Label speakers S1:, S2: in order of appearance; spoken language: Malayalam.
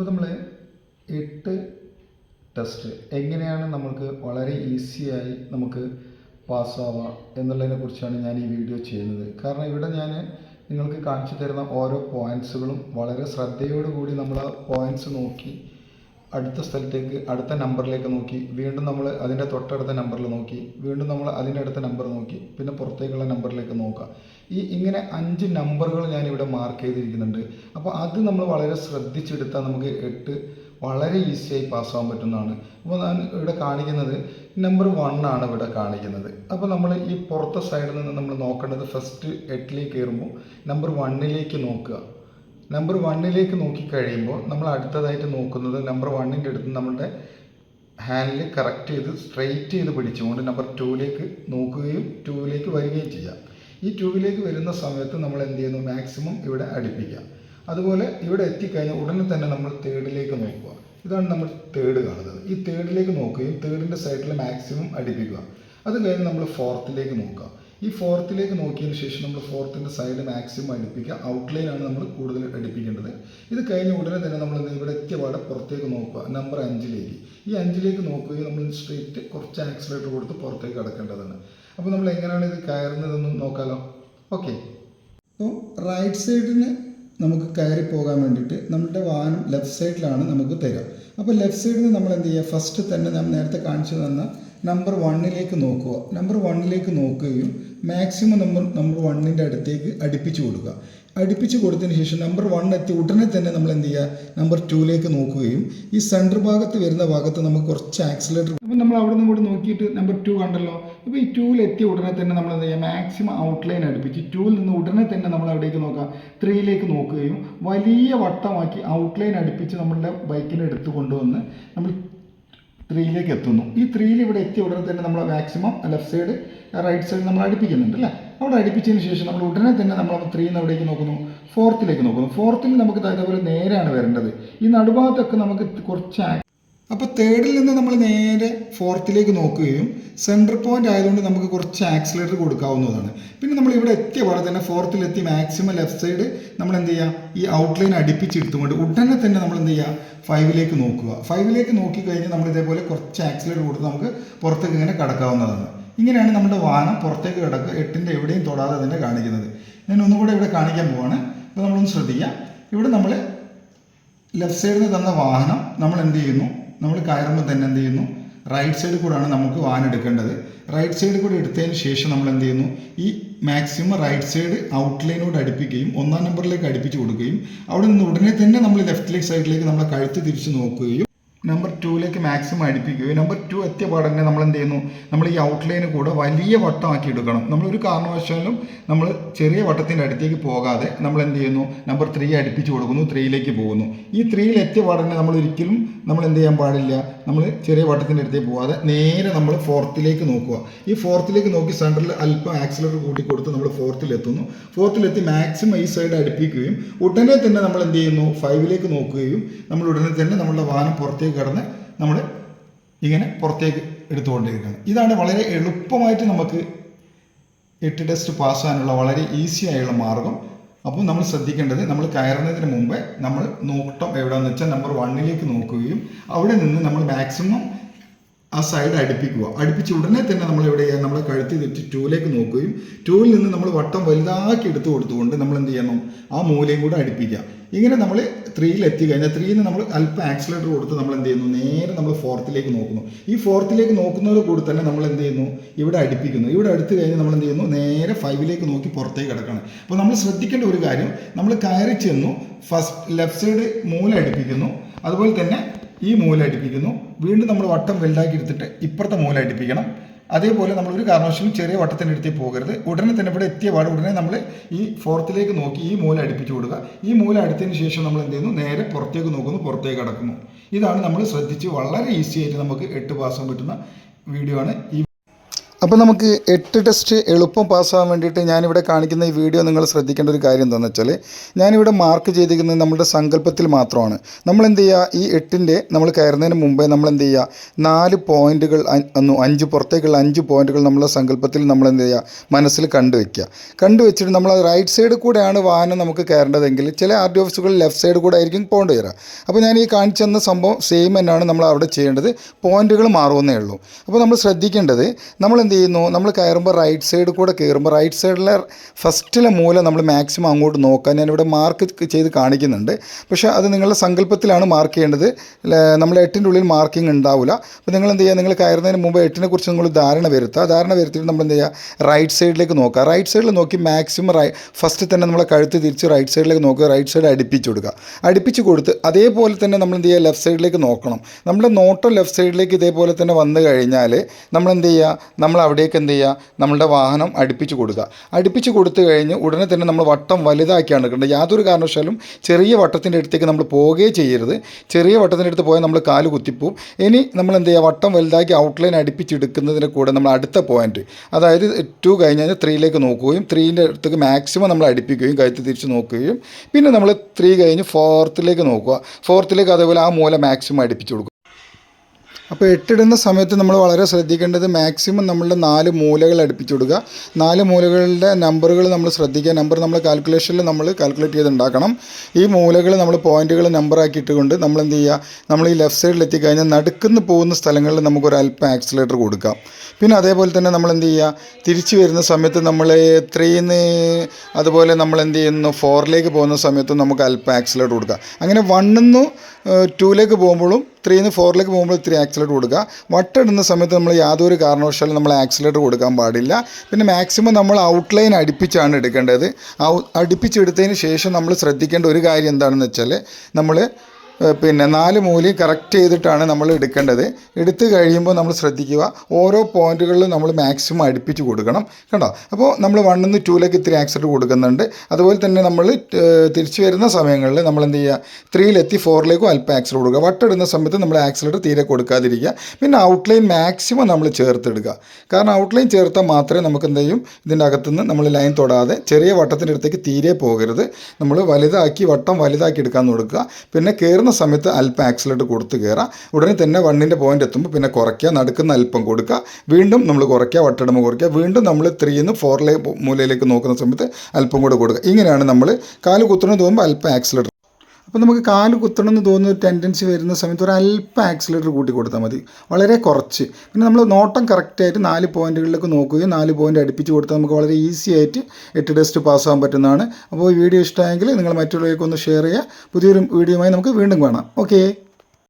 S1: അപ്പോൾ നമ്മൾ എട്ട് ടെസ്റ്റ് എങ്ങനെയാണ് നമുക്ക് വളരെ ഈസിയായി നമുക്ക് പാസ്സാവാം എന്നുള്ളതിനെ കുറിച്ചാണ് ഞാൻ ഈ വീഡിയോ ചെയ്യുന്നത്. കാരണം ഇവിടെ ഞാൻ നിങ്ങൾക്ക് കാണിച്ചു തരുന്ന ഓരോ പോയിന്റ്സുകളും വളരെ ശ്രദ്ധയോടുകൂടി നമ്മൾ ആ പോയിന്റ്സ് നോക്കി അടുത്ത സ്ഥലത്തേക്ക് അടുത്ത നമ്പറിലേക്ക് നോക്കി വീണ്ടും നമ്മൾ അതിന്റെ തൊട്ടടുത്ത നമ്പറിൽ നോക്കി വീണ്ടും നമ്മൾ അതിന്റെ അടുത്ത നമ്പർ നോക്കി പിന്നെ പുറത്തേക്കുള്ള നമ്പറിലേക്ക് നോക്കുക ഈ ഇങ്ങനെ അഞ്ച് നമ്പറുകൾ ഞാൻ ഇവിടെ മാർക്ക് ചെയ്തിരിക്കുന്നുണ്ട്. അപ്പോൾ അത് നമ്മൾ വളരെ ശ്രദ്ധിച്ചെടുത്താൽ നമുക്ക് എട്ട് വളരെ ഈസിയായി പാസ്സാവാൻ പറ്റുന്നതാണ്. അപ്പോൾ ഞാൻ ഇവിടെ കാണിക്കുന്നത് നമ്പർ വൺ ആണ് ഇവിടെ കാണിക്കുന്നത്. അപ്പോൾ നമ്മൾ ഈ പുറത്തെ സൈഡിൽ നിന്ന് നമ്മൾ നോക്കേണ്ടത് ഫസ്റ്റ് എട്ടിലേക്ക് കയറുമ്പോൾ നമ്പർ വണ്ണിലേക്ക് നോക്കുക. നമ്പർ വണ്ണിലേക്ക് നോക്കിക്കഴിയുമ്പോൾ നമ്മൾ അടുത്തതായിട്ട് നോക്കുന്നത് നമ്പർ വണ്ണിന്റെ അടുത്ത് നമ്മളുടെ ഹാൻഡിൽ കറക്റ്റ് ചെയ്ത് സ്ട്രെയിറ്റ് ചെയ്ത് പിടിച്ചുകൊണ്ട് നമ്പർ ടൂവിലേക്ക് നോക്കുകയും ടൂവിലേക്ക് വരികയും ചെയ്യാം. ഈ ട്യൂബിലേക്ക് വരുന്ന സമയത്ത് നമ്മൾ എന്ത് ചെയ്യുന്നു? മാക്സിമം ഇവിടെ അടുപ്പിക്കുക. അതുപോലെ ഇവിടെ എത്തിക്കഴിഞ്ഞാൽ ഉടനെ തന്നെ നമ്മൾ തേർഡിലേക്ക് നോക്കുക. ഇതാണ് നമ്മൾ തേർഡ് കാണുന്നത്. ഈ തേർഡിലേക്ക് നോക്കുകയും തേർഡിന്റെ സൈഡിൽ മാക്സിമം അടുപ്പിക്കുക. അത് കഴിഞ്ഞ് നമ്മൾ ഫോർത്തിലേക്ക് നോക്കുക. ഈ ഫോർത്തിലേക്ക് നോക്കിയതിന് ശേഷം നമ്മൾ ഫോർത്തിന്റെ സൈഡ് മാക്സിമം അടുപ്പിക്കുക. ഔട്ട്ലൈനാണ് നമ്മൾ കൂടുതൽ അടുപ്പിക്കേണ്ടത്. ഇത് കഴിഞ്ഞ ഉടനെ തന്നെ നമ്മൾ? ഇവിടെ എത്തിയ പാടെ പുറത്തേക്ക് നോക്കുക. നമ്പർ അഞ്ചിലേക്ക്. ഈ അഞ്ചിലേക്ക് നോക്കുകയും നമ്മൾ സ്ട്രെയിറ്റ് കുറച്ച് ആക്സിലേറ്റർ കൊടുത്ത് പുറത്തേക്ക് കടക്കേണ്ടതാണ്. അപ്പോൾ നമ്മൾ എങ്ങനെയാണ് ഇത് കയറുന്നതെന്ന് നോക്കാമല്ലോ ഓക്കെ അപ്പോൾ റൈറ്റ് സൈഡിന് നമുക്ക് കയറി പോകാൻ വേണ്ടിയിട്ട് നമ്മുടെ വാഹനം ലെഫ്റ്റ് സൈഡിലാണ് നമുക്ക് തരിക. അപ്പോൾ ലെഫ്റ്റ് സൈഡിൽ നമ്മൾ എന്ത് ചെയ്യുക? ഫസ്റ്റ് തന്നെ ഞാൻ നേരത്തെ കാണിച്ചു തന്ന നമ്പർ വണ്ണിലേക്ക് നോക്കുക. നമ്പർ വണ്ണിലേക്ക് നോക്കുകയും മാക്സിമം നമ്പർ നമ്പർ വണ്ണിന്റെ അടുത്തേക്ക് അടുപ്പിച്ച് കൊടുക്കുക. അടുപ്പിച്ച് കൊടുത്തതിന് ശേഷം നമ്പർ വൺ എത്തി ഉടനെ തന്നെ നമ്മൾ എന്ത് ചെയ്യുക? നമ്പർ ടൂലേക്ക് നോക്കുകയും ഈ സെന്റർ ഭാഗത്ത് വരുന്ന ഭാഗത്ത് നമുക്ക് കുറച്ച് ആക്സിലേറ്റർ അപ്പം നമ്മൾ അവിടെ നിന്ന് കൂടി നോക്കിയിട്ട് നമ്പർ ടു കണ്ടല്ലോ. അപ്പോൾ ഈ ടൂവിൽ എത്തിയ ഉടനെ തന്നെ നമ്മൾ എന്ത് ചെയ്യുക? മാക്സിമം ഔട്ട്ലൈൻ അടുപ്പിച്ച് ടൂവിൽ നിന്ന് ഉടനെ തന്നെ നമ്മൾ അവിടേക്ക് നോക്കാം ത്രീയിലേക്ക് നോക്കുകയും വലിയ വട്ടമാക്കി ഔട്ട്ലൈൻ അടുപ്പിച്ച് നമ്മളുടെ ബൈക്കിനെ എടുത്തു കൊണ്ടുവന്ന് നമ്മൾ ത്രീയിലേക്ക് എത്തുന്നു. ഈ ത്രീയിൽ ഇവിടെ എത്തിയ ഉടനെ തന്നെ നമ്മൾ maximum left side right side നമ്മൾ അടുപ്പിക്കുന്നുണ്ട് അല്ലേ? അവിടെ അടുപ്പിച്ചതിന് ശേഷം നമ്മൾ ഉടനെ തന്നെ നമ്മൾ ത്രീന്ന് അവിടേക്ക് നോക്കുന്നു. ഫോർത്തിലേക്ക് നോക്കുന്നു. ഫോർത്തിൽ നമുക്ക് ഇതേപോലെ നേരെയാണ് വരേണ്ടത്. ഈ നടുഭാഗത്തൊക്കെ നമുക്ക് കുറച്ച് അപ്പോൾ തേർഡിൽ നിന്ന് നമ്മൾ നേരെ ഫോർത്തിലേക്ക് നോക്കുകയും സെന്റർ പോയിന്റ് ആയതുകൊണ്ട് നമുക്ക് കുറച്ച് ആക്സിലേറ്റർ കൊടുക്കാവുന്നതാണ്. പിന്നെ നമ്മൾ ഇവിടെ എത്തിയ പോലെ തന്നെ ഫോർത്തിലെത്തി മാക്സിമം ലെഫ്റ്റ് സൈഡ് നമ്മൾ എന്ത് ചെയ്യുക ഈ ഔട്ട്ലൈൻ അടുപ്പിച്ചെടുത്തുകൊണ്ട് ഉടനെ തന്നെ നമ്മൾ എന്ത് ചെയ്യുക ഫൈവിലേക്ക് നോക്കുക. ഫൈവിലേക്ക് നോക്കി കഴിഞ്ഞാൽ നമ്മൾ ഇതേപോലെ കുറച്ച് ആക്സിലേറ്റർ കൊടുത്ത് നമുക്ക് പുറത്തേക്ക് ഇങ്ങനെ കടക്കാവുന്നതാണ്. ഇങ്ങനെയാണ് നമ്മുടെ വാഹനം പുറത്തേക്ക് കിടക്കുക എട്ടിന്റെ എവിടെയും തൊടാതെ തന്നെ കാണിക്കുന്നത്. ഞാൻ ഒന്നുകൂടെ ഇവിടെ കാണിക്കാൻ പോവാണ്. അപ്പോൾ നമ്മളൊന്ന് ശ്രദ്ധിക്കുക ഇവിടെ നമ്മൾ ലെഫ്റ്റ് സൈഡിൽ തന്ന വാഹനം നമ്മൾ എന്ത് ചെയ്യുന്നു? നമ്മൾ കയറുമ്പോൾ തന്നെ എന്ത് ചെയ്യുന്നു? റൈറ്റ് സൈഡിൽ കൂടെയാണ് നമുക്ക് വാൻ എടുക്കേണ്ടത്. റൈറ്റ് സൈഡിൽ കൂടെ എടുത്തതിന് ശേഷം നമ്മൾ എന്ത് ചെയ്യുന്നു? ഈ മാക്സിമം റൈറ്റ് സൈഡ് ഔട്ട്ലൈനോട് അടുപ്പിക്കുകയും ഒന്നാം നമ്പറിലേക്ക് അടുപ്പിച്ച് കൊടുക്കുകയും അവിടെ നിന്ന് ഉടനെ തന്നെ നമ്മൾ ലെഫ്റ്റ് ലെഗ് സൈഡിലേക്ക് നമ്മളെ കഴുത്ത് തിരിച്ച് നോക്കുകയും നമ്പർ ടൂവിലേക്ക് മാക്സിമം അടുപ്പിക്കുകയും നമ്പർ ടു എത്തിയ പാടന്നെ നമ്മൾ എന്ത് ചെയ്യുന്നു? നമ്മൾ ഈ ഔട്ട്ലൈന് കൂടെ വലിയ വട്ടമാക്കി എടുക്കണം. നമ്മൾ ഒരു കാരണവശാലും നമ്മൾ ചെറിയ വട്ടത്തിന്റെ അടുത്തേക്ക് പോകാതെ നമ്മൾ എന്ത് ചെയ്യുന്നു? നമ്പർ ത്രീ അടുപ്പിച്ച് കൊടുക്കുന്നു. ത്രീയിലേക്ക് പോകുന്നു. ഈ ത്രീയിൽ എത്തിയ പാടന്നെ നമ്മൾ ഒരിക്കലും നമ്മൾ എന്ത് ചെയ്യാൻ പാടില്ല? നമ്മൾ ചെറിയ വട്ടത്തിന്റെ അടുത്തേക്ക് പോവാതെ നേരെ നമ്മൾ ഫോർത്തിലേക്ക് നോക്കുക. ഈ ഫോർത്തിലേക്ക് നോക്കി സെന്ററിൽ അല്പം ആക്സിലേറ്റർ കൂട്ടി കൊടുത്ത് നമ്മൾ ഫോർത്തിലെത്തുന്നു. ഫോർത്തിലെത്തി മാക്സിമം ഈ സൈഡ് അടുപ്പിക്കുകയും ഉടനെ തന്നെ നമ്മൾ എന്ത് ചെയ്യുന്നു? ഫൈവിലേക്ക് നോക്കുകയും നമ്മൾ ഉടനെ തന്നെ നമ്മളുടെ വാഹനം പുറത്തേക്ക് കടന്ന് നമ്മൾ ഇങ്ങനെ പുറത്തേക്ക് എടുത്തുകൊണ്ടിരിക്കുകയാണ്. ഇതാണ് വളരെ എളുപ്പമായിട്ട് നമുക്ക് എട്ട് ടെസ്റ്റ് പാസ്സാനുള്ള വളരെ ഈസി ആയുള്ള മാർഗം. അപ്പോൾ നമ്മൾ ശ്രദ്ധിക്കേണ്ടത് നമ്മൾ കയറുന്നതിന് മുമ്പേ നമ്മൾ നോട്ടം എവിടെയാണെന്ന് വെച്ചാൽ നമ്പർ വണ്ണിലേക്ക് നോക്കുകയും അവിടെ നിന്ന് നമ്മൾ മാക്സിമം ആ സൈഡ് അടുപ്പിക്കുക. അടുപ്പിച്ച് ഉടനെ തന്നെ നമ്മൾ എവിടെ ചെയ്യുക? നമ്മളെ കഴുത്തി തെറ്റി ടൂലേക്ക് നോക്കുകയും ടൂവിൽ നിന്ന് നമ്മൾ വട്ടം വലുതാക്കി എടുത്തു കൊടുത്തുകൊണ്ട് നമ്മൾ എന്ത് ചെയ്യണം? ആ മൂലയും കൂടെ അടുപ്പിക്കുക. ഇങ്ങനെ നമ്മൾ ത്രീയിൽ എത്തി കഴിഞ്ഞാൽ ത്രീയിൽ നിന്ന് നമ്മൾ അല്പം ആക്സിലേറ്റർ കൊടുത്ത് നമ്മൾ എന്ത് ചെയ്യുന്നു? നേരെ നമ്മൾ ഫോർത്തിലേക്ക് നോക്കുന്നു. ഈ ഫോർത്തിലേക്ക് നോക്കുന്നതോട് കൂടി തന്നെ നമ്മൾ എന്ത് ചെയ്യുന്നു? ഇവിടെ അടുപ്പിക്കുന്നു. ഇവിടെ അടുത്ത് കഴിഞ്ഞ് നമ്മൾ എന്ത് ചെയ്യുന്നു? നേരെ ഫൈവിലേക്ക് നോക്കി പുറത്തേക്ക് കിടക്കണം അപ്പോൾ നമ്മൾ ശ്രദ്ധിക്കേണ്ട ഒരു കാര്യം നമ്മൾ കയറി ചെന്നു ഫസ്റ്റ് ലെഫ്റ്റ് സൈഡ് മൂല അടുപ്പിക്കുന്നു. അതുപോലെ തന്നെ ഈ മൂല അടുപ്പിക്കുന്നു. വീണ്ടും നമ്മൾ വട്ടം വലുതാക്കി എടുത്തിട്ട് ഇപ്പുറത്തെ മൂല അടിപ്പിക്കണം. അതേപോലെ നമ്മൾ ഒരു കാരണവശാലും ചെറിയ വട്ടത്തിന്റെ അടുത്തേ പോകരുത്. ഉടനെ തന്നെ ഇവിടെ എത്തിയ പാട് ഉടനെ നമ്മൾ ഈ ഫോർത്തിലേക്ക് നോക്കി ഈ മൂല അടുപ്പിച്ച് കൊടുക്കുക. ഈ മൂല അടുത്തതിന് ശേഷം നമ്മൾ എന്ത് ചെയ്യുന്നു? നേരെ പുറത്തേക്ക് നോക്കുന്നു പുറത്തേക്ക് അടക്കുന്നു ഇതാണ് നമ്മൾ ശ്രദ്ധിച്ച് വളരെ ഈസി ആയിട്ട് നമുക്ക് എട്ട് പാസം പറ്റുന്ന വീഡിയോ ആണ് ഈ അപ്പോൾ നമുക്ക് എട്ട് ടെസ്റ്റ് എളുപ്പം പാസ്സാകാൻ വേണ്ടിയിട്ട് ഞാനിവിടെ കാണിക്കുന്ന ഈ വീഡിയോ നിങ്ങൾ ശ്രദ്ധിക്കേണ്ട ഒരു കാര്യം എന്താണെന്ന് വെച്ചാൽ ഞാനിവിടെ മാർക്ക് ചെയ്തിരിക്കുന്നത് നമ്മുടെ സങ്കല്പത്തിൽ മാത്രമാണ്. നമ്മൾ എന്ത് ചെയ്യുക ഈ എട്ടിന്റെ നമ്മൾ കയറുന്നതിന് മുമ്പേ നമ്മൾ എന്ത് ചെയ്യുക നാല് പോയിന്റുകൾ അഞ്ച് പുറത്തേക്കുള്ള അഞ്ച് പോയിന്റുകൾ നമ്മളെ സങ്കല്പത്തിൽ നമ്മൾ എന്ത് ചെയ്യുക മനസ്സിൽ കണ്ടുവയ്ക്കുക കണ്ടുവച്ചിട്ട് നമ്മൾ റൈറ്റ് സൈഡ് കൂടെയാണ് വാഹനം നമുക്ക് കയറേണ്ടതെങ്കിൽ ചില ആർ ഡി ഓഫീസുകൾ ലെഫ്റ്റ് സൈഡ് കൂടെ ആയിരിക്കും പോകേണ്ടി വരിക. അപ്പോൾ ഞാൻ ഈ കാണിച്ചു തന്ന സംഭവം സെയിം തന്നെയാണ് നമ്മൾ അവിടെ ചെയ്യേണ്ടത്. പോയിന്റുകൾ മാറുമെന്നേ ഉള്ളൂ. അപ്പോൾ നമ്മൾ ശ്രദ്ധിക്കേണ്ടത് നമ്മൾ എന്ത് ചെയ്യുന്നു നമ്മൾ കയറുമ്പോൾ റൈറ്റ് സൈഡ് കൂടെ കയറുമ്പോൾ റൈറ്റ് സൈഡിലെ ഫസ്റ്റിലെ മൂല നമ്മൾ മാക്സിമം അങ്ങോട്ട് നോക്കാൻ ഇവിടെ മാർക്ക് ചെയ്ത് കാണിക്കുന്നുണ്ട്. പക്ഷേ അത് നിങ്ങളുടെ സങ്കല്പത്തിലാണ് മാർക്ക് ചെയ്യേണ്ടത്. നമ്മൾ എട്ടിന്റെ ഉള്ളിൽ മാർക്കിംഗ് ഉണ്ടാവില്ല അപ്പോൾ നിങ്ങൾ എന്ത് ചെയ്യുക നിങ്ങൾ കയറുന്നതിന് മുമ്പ് എട്ടിനെ കുറിച്ച് നിങ്ങൾ ധാരണ വരുത്തുക. ധാരണ വരുത്തിയിട്ട് നമ്മൾ എന്ത് ചെയ്യുക റൈറ്റ് സൈഡിലേക്ക് നോക്കുക. റൈറ്റ് സൈഡിൽ നോക്കി മാക്സിമം ഫസ്റ്റ് തന്നെ നമ്മളെ കഴുത്ത് തിരിച്ച് റൈറ്റ് സൈഡിലേക്ക് നോക്കുക. റൈറ്റ് സൈഡ് അടുപ്പിച്ച് കൊടുക്കുക. അടുപ്പിച്ച് കൊടുത്ത് അതേപോലെ തന്നെ നമ്മൾ എന്ത് ചെയ്യുക ലെഫ്റ്റ് സൈഡിലേക്ക് നോക്കണം. നമ്മുടെ നോട്ടം ലെഫ്റ്റ് സൈഡിലേക്ക് ഇതേപോലെ തന്നെ വന്നു കഴിഞ്ഞാൽ നമ്മൾ എന്ത് ചെയ്യുക നമ്മൾ അവിടേക്ക് എന്ത് ചെയ്യുക? നമ്മളുടെ വാഹനം അടുപ്പിച്ച് കൊടുക്കുക. അടുപ്പിച്ച് കൊടുത്തു കഴിഞ്ഞ് ഉടനെ തന്നെ നമ്മൾ വട്ടം വലുതാക്കിയാണ് എടുക്കേണ്ടത് യാതൊരു കാരണവശാലും ചെറിയ വട്ടത്തിന്റെ അടുത്തേക്ക് നമ്മൾ പോവുകയേ ചെയ്യരുത്. ചെറിയ വട്ടത്തിന്റെ അടുത്ത് പോയാൽ നമ്മൾ കാൽ കുത്തിപ്പോവും. ഇനി നമ്മൾ എന്ത് ചെയ്യുക? വട്ടം വലുതാക്കി ഔട്ട്ലൈൻ അടുപ്പിച്ചെടുക്കുന്നതിന് കൂടെ നമ്മൾ അടുത്ത പോയിന്റ് അതായത് ടു കഴിഞ്ഞ് കഴിഞ്ഞാൽ ത്രീയിലേക്ക് നോക്കുകയും ത്രീന്റെ അടുത്തേക്ക് മാക്സിമം നമ്മൾ അടുപ്പിക്കുകയും കഴുത്ത് തിരിച്ച് നോക്കുകയും പിന്നെ നമ്മൾ ത്രീ കഴിഞ്ഞ് ഫോർത്തിലേക്ക് നോക്കുക. ഫോർത്തിലേക്ക് അതേപോലെ ആ മൂല മാക്സിമം അടുപ്പിച്ച് കൊടുക്കുക. അപ്പോൾ എട്ടിടുന്ന സമയത്ത് നമ്മൾ വളരെ ശ്രദ്ധിക്കേണ്ടത് മാക്സിമം നമ്മളുടെ നാല് മൂലകൾ അടുപ്പിച്ച് കൊടുക്കുക നാല് മൂലകളുടെ നമ്പറുകൾ നമ്മൾ ശ്രദ്ധിക്കുക. നമ്പർ നമ്മൾ കാൽക്കുലേഷനിൽ നമ്മൾ കാൽക്കുലേറ്റ് ചെയ്തുണ്ടാക്കണം ഈ മൂലകൾ നമ്മൾ പോയിന്റുകൾ നമ്പറാക്കി ഇട്ടുകൊണ്ട് നമ്മൾ എന്ത് ചെയ്യുക? നമ്മൾ ഈ ലെഫ്റ്റ് സൈഡിൽ എത്തിക്കഴിഞ്ഞാൽ നടുക്കുന്ന് പോകുന്ന സ്ഥലങ്ങളിൽ നമുക്കൊരു അല്പം ആക്സിലേറ്റർ കൊടുക്കാം. പിന്നെ അതേപോലെ തന്നെ നമ്മൾ എന്ത് ചെയ്യുക? തിരിച്ചു വരുന്ന സമയത്ത് നമ്മൾ ത്രീന്ന് അതുപോലെ നമ്മൾ എന്ത് ചെയ്യുന്നു? ഫോറിലേക്ക് പോകുന്ന സമയത്ത് നമുക്ക് അല്പം ആക്സിലേറ്റർ കൊടുക്കാം അങ്ങനെ വണ്ണിന്ന് ടൂലേക്ക് പോകുമ്പോഴും ത്രീന്ന് ഫോറിലേക്ക് പോകുമ്പോൾ ഇത്തിരി ആക്സിലേറ്റർ കൊടുക്കുക. വട്ടിടുന്ന സമയത്ത് നമ്മൾ യാതൊരു കാരണവശാലും നമ്മൾ ആക്സിലേറ്റർ കൊടുക്കാൻ പാടില്ല. പിന്നെ മാക്സിമം നമ്മൾ ഔട്ട്ലൈൻ അടുപ്പിച്ചാണ് എടുക്കേണ്ടത്. അടുപ്പിച്ചെടുത്തതിന് ശേഷം നമ്മൾ ശ്രദ്ധിക്കേണ്ട ഒരു കാര്യം എന്താണെന്ന് വെച്ചാൽ നമ്മൾ പിന്നെ നാല് മൂലയും കറക്റ്റ് ചെയ്തിട്ടാണ് നമ്മൾ എടുക്കേണ്ടത്. എടുത്തു കഴിയുമ്പോൾ നമ്മൾ ശ്രദ്ധിക്കുക. ഓരോ പോയിന്റുകളിലും നമ്മൾ മാക്സിമം അടുപ്പിച്ച് കൊടുക്കണം. കണ്ടോ? അപ്പോൾ നമ്മൾ വണ്ണിൽ നിന്ന് ടൂയിലേക്ക് ഇത്തിരി ആക്സിഡന്റ് കൊടുക്കുന്നുണ്ട്. അതുപോലെ തന്നെ നമ്മൾ തിരിച്ചു വരുന്ന സമയങ്ങളിൽ നമ്മൾ എന്ത് ചെയ്യുക? ത്രീയിലെത്തി ഫോറിലേക്കും അല്പം ആക്സിഡ് കൊടുക്കുക. വട്ടിടുന്ന സമയത്ത് നമ്മൾ ആക്സിലേറ്റർ തീരെ കൊടുക്കാതിരിക്കുക. പിന്നെ ഔട്ട്ലൈൻ മാക്സിമം നമ്മൾ ചേർത്തെടുക്കുക. കാരണം ഔട്ട്ലൈൻ ചേർത്താൽ മാത്രമേ നമുക്ക് എന്ത് ചെയ്യും? ഇതിന്റെ അകത്തുനിന്ന് നമ്മൾ ലൈൻ തൊടാതെ ചെറിയ വട്ടത്തിന്റെ അടുത്തേക്ക് തീരെ പോകരുത്. നമ്മൾ വലുതാക്കി വട്ടം വലുതാക്കി എടുക്കാൻ കൊടുക്കുക പിന്നെ കയറുന്ന സമയത്ത് അല്പം ആക്സിലേറ്റ് കൊടുത്ത് കയറുക ഉടനെ തന്നെ വണ്ണിന്റെ പോയിന്റ് എത്തുമ്പോൾ പിന്നെ കുറയ്ക്കുക നടുക്കുന്ന അല്പം കൊടുക്കുക. വീണ്ടും നമ്മൾ കുറയ്ക്കുക വട്ടടമ കുറയ്ക്കുക. വീണ്ടും നമ്മൾ ത്രീന്ന് ഫോറിലെ മൂലയിലേക്ക് നോക്കുന്ന സമയത്ത് അല്പം കൂടെ കൊടുക്കുക. ഇങ്ങനെയാണ് നമ്മൾ കാൽ കുത്തുന്നത് തോന്നുമ്പോൾ അല്പം ആക്സിലേറ്റർ അപ്പോൾ നമുക്ക് കാൽ കുത്തണം എന്ന് തോന്നുന്ന ടെൻഡൻസി വരുന്ന സമയത്ത് ഒരു അല്പം ആക്സിലേറ്റർ കൂട്ടി കൊടുത്താൽ മതി. വളരെ കുറച്ച്. പിന്നെ നമ്മൾ നോട്ടം കറക്റ്റായിട്ട് നാല് പോയിന്റുകളിലേക്ക് നോക്കുകയും നാല് പോയിന്റ് അടുപ്പിച്ച് കൊടുത്താൽ നമുക്ക് വളരെ ഈസി ആയിട്ട് എട്ട് ടെസ്റ്റ് പാസ്സാകാൻ പറ്റുന്നതാണ്. അപ്പോൾ വീഡിയോ ഇഷ്ടമായെങ്കിൽ നിങ്ങൾ മറ്റുള്ളവർക്കൊന്ന് ഷെയർ ചെയ്യുക. പുതിയൊരു വീഡിയോയുമായി നമുക്ക് വീണ്ടും കാണാം. ഓക്കേ